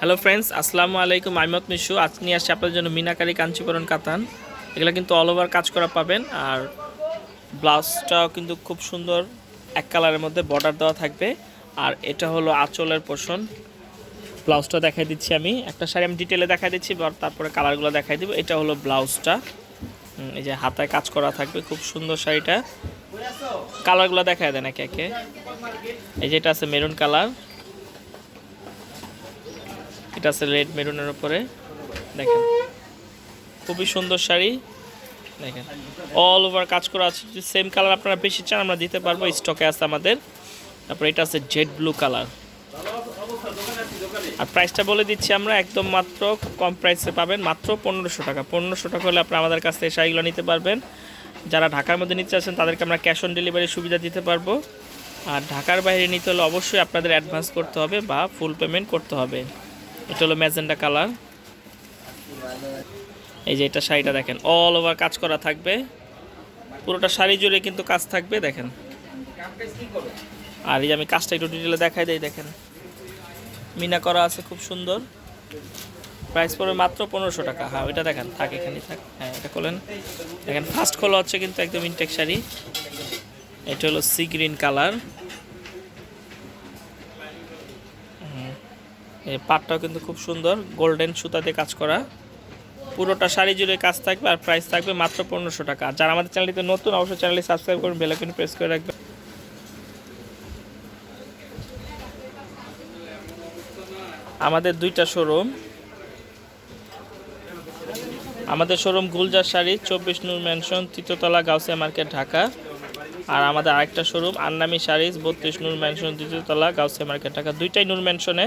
Hello friends আসসালামু আলাইকুম আইমত মিশু আজ নিয়ে আসছি আপনাদের জন্য মিনাকারি কাঞ্চিপুরন কাতান। এগুলো কিন্তু অল ওভার কাজ করা পাবেন, আর ব্লাউজটাও কিন্তু খুব সুন্দর, এক কালারের মধ্যে বর্ডার দেওয়া থাকবে। আর এটা হলো আঁচলের পোষণ। ব্লাউজটা দেখাই দিচ্ছি আমি। একটা শাড়ি আমি ডিটেলে দেখাই দিচ্ছি তারপরে কালারগুলো দেখাই দিব। এটা হলো ব্লাউজটা। এই যে হাতায় কাজ করা থাকবে, খুব সুন্দর শাড়িটা। কালারগুলো দেখায় দেন একে একে। এই যে এটা আছে মেরুন কালার। এটা আছে রেড মেরুনের উপরে। দেখেন। খুবই সুন্দর শাড়ি। দেখেন। অল ওভার কাজ করা আছে। যদি সেম কালার আপনারা বেশি চান, আমরা দিতে পারব। স্টকে আছে আমাদের। তারপরে এটা আছে জেড ব্লু কালার আর প্রাইসটা বলে দিচ্ছি আমরা, একদম মাত্র কম প্রাইসে পাবেন। মাত্র পনেরোশো টাকা। পনেরোশো টাকা হলে আপনারা আমাদের কাছ থেকে শাড়িগুলো নিতে পারবেন। যারা ঢাকার মধ্যে নিতে চাচ্ছেন, তাদেরকে আমরা ক্যাশ অন ডেলিভারি সুবিধা দিতে পারব। আর ঢাকার বাইরে নিতে হলে অবশ্যই আপনাদের অ্যাডভান্স করতে হবে বা ফুল পেমেন্ট করতে হবে। এটা হলো ম্যাজেন্ডা কালার। এই যে এটা শাড়িটা দেখেন অল ওভার কাজ করা থাকবে। পুরোটা শাড়ি জুড়ে কিন্তু কাজ থাকবে, দেখেন। আর এই যে আমি কাজটা একটু ডিটেলে দেখাই দেই, দেখেন। মিনা করা আছে খুব সুন্দর। প্রাইস পড়বে মাত্র পনেরোশো টাকা। হ্যাঁ ওইটা দেখেন, থাক এখানেই থাক। হ্যাঁ এটা করলেন দেখেন ফার্স্ট খোলা হচ্ছে কিন্তু একদম ইনটেক শাড়ি। এটা হলো সি গ্রিন কালার এই পাটটাও কিন্তু খুব সুন্দর গোল্ডেন সুতা দিয়ে কাজ করা। পুরোটা শাড়ি জুড়ে কাজ থাকবে আর প্রাইস থাকবে মাত্র পনেরোশো টাকা। যারা আমাদের চ্যানেলটিতে নতুন, অবশ্যই চ্যানেলটি সাবস্ক্রাইব করুন বেলাইকন প্রেস করে রাখবেন। আমাদের দুইটা শোরুম আমাদের শোরুম গুলজার শাড়ি, চব্বিশ নূর ম্যানশন তৃতীয়তলা গাউসিয়া মার্কেট, ঢাকা। আর আমাদের আরেকটা শোরুম আন্নামি শাড়িজ বত্রিশ নূর ম্যানশন তৃতীয়তলা গাউসিয়া মার্কেট, ঢাকা। দুইটাই নূর ম্যানশনে